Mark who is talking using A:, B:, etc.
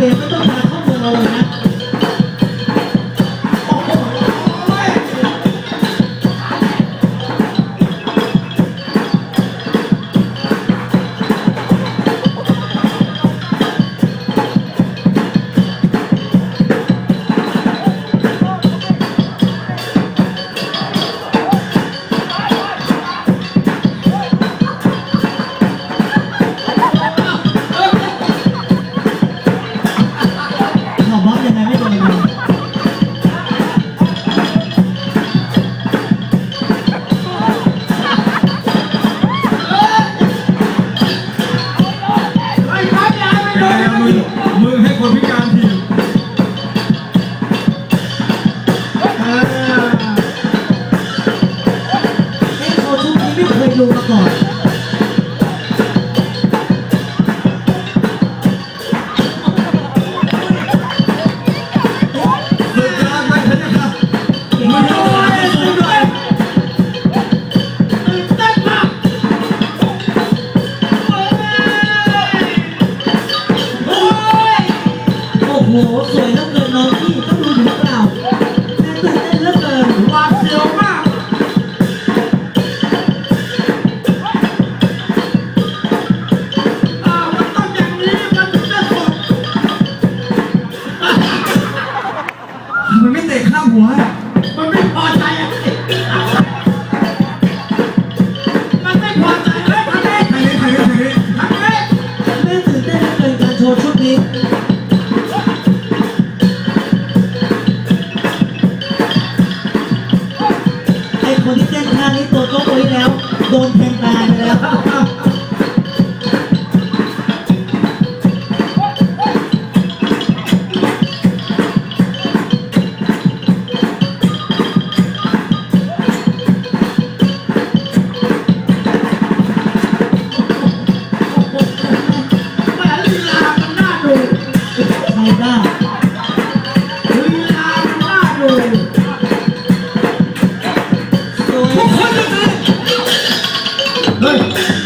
A: Itu tuh,
B: 了 ดูมาก่อ
C: น我。 ไอ้
A: คนที่แต้
C: งท่า
B: นี้
A: ตัวก็โวยแล้ว โดนแทงตายไปแล้ว
C: Hey!